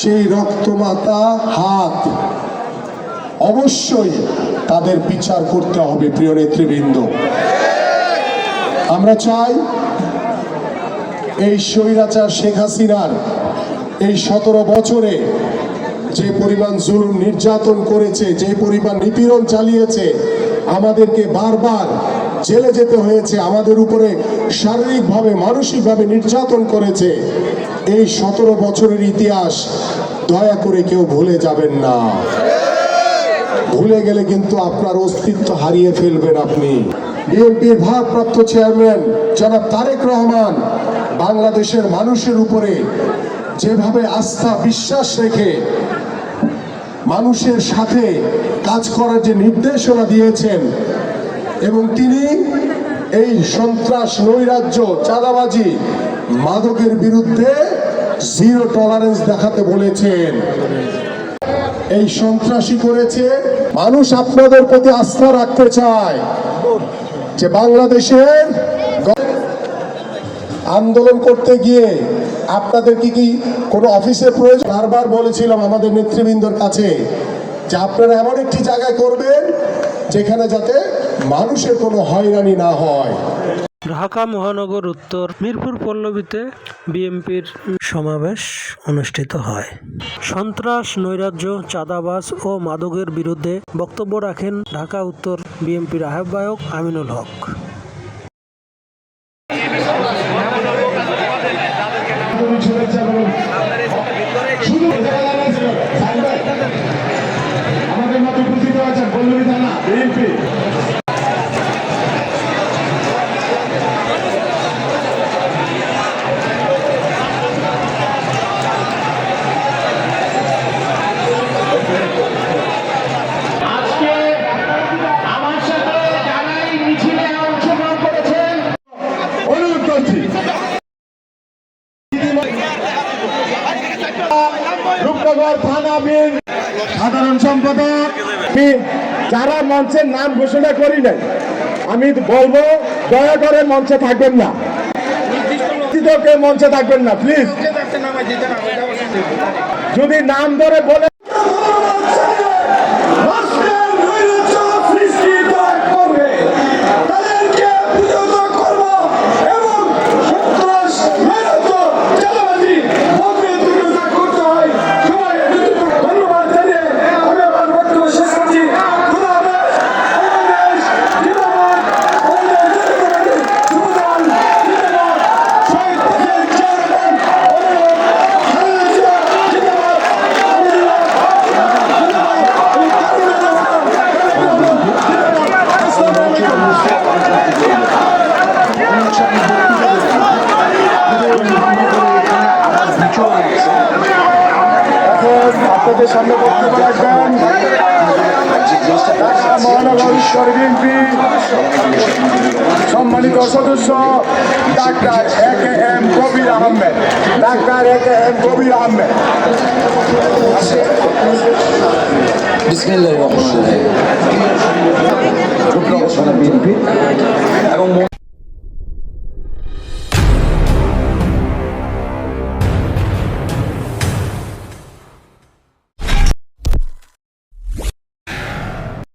সেই রক্তমাতা হাত। অবশ্যই তাদের বিচার করতে হবে, প্রিয় নেতৃবৃন্দ। আমরা চাই এই স্বৈরাচার শেখ হাসিনার এই সতেরো বছরে যে পরিমাণ জুলুম নির্যাতন করেছে, যে পরিমাণ নিপীড়ন চালিয়েছে, আমাদেরকে বারবার জেলে যেতে হয়েছে, আমাদের উপরে শারীরিকভাবে, মানসিকভাবে নির্যাতন করেছে। এই সতেরো বছরের ইতিহাস দয়া করে কেউ ভুলে যাবেন না। ভুলে গেলে কিন্তু আপনার অস্তিত্ব হারিয়ে ফেলবেন আপনি। বিএনপির ভারপ্রাপ্ত চেয়ারম্যান জনাব তারেক রহমান বাংলাদেশের মানুষের উপরে যেভাবে আস্থা, বিশ্বাস রেখে মানুষের সাথে কাজ করার যে নির্দেশনা দিয়েছেন এবং তিনি এই সন্ত্রাস নৈরাজ্য, চাঁদাবাজি মাদকের বিরুদ্ধে জিরো টলারেন্স দেখাতে বলেছেন। এই সন্ত্রাসী করেছে, মানুষ আপনাদের প্রতি আস্থা রাখতে চায় যে বাংলাদেশের আন্দোলন করতে গিয়ে আপনাদের কি কি কোনো অফিসের প্রয়োজন? বারবার বলেছিলাম আমাদের নেতৃবৃন্দর কাছে যে আপনারা এমন একটি জায়গায় করবেন যেখানে যাতে মানুষের কোনো হয়রানি না হয়। ঢাকা মহানগর উত্তর মিরপুর পল্লবীতে বিএনপির সমাবেশ অনুষ্ঠিত হয়। সন্ত্রাস নৈরাজ্য চাঁদাবাজ ও মাদকের বিরুদ্ধে বক্তব্য রাখেন ঢাকা উত্তর বিএনপির আহ্বায়ক আমিনুল হক। আমাদের মতো উপস্থিত হয়েছেন পল্লবী থানা করছি। রূপনগর থানা বিন সাধারণ সম্পাদক যারা মঞ্চের নাম ঘোষণা করি নাই, আমি বলব, দয়া করে মঞ্চে থাকবেন না। মঞ্চে থাকবেন না প্লিজ যদি নাম ধরে বলে আপনাদের সামনে বক্তব্য রাখবেন। মহানগর ঈশ্বর বিএনপি সম্মানিত সদস্য, doctor A K M Kabir Ahmed. Doctor A K M Kabir Ahmed. বিসমিল্লাহির রহমানির রহিম।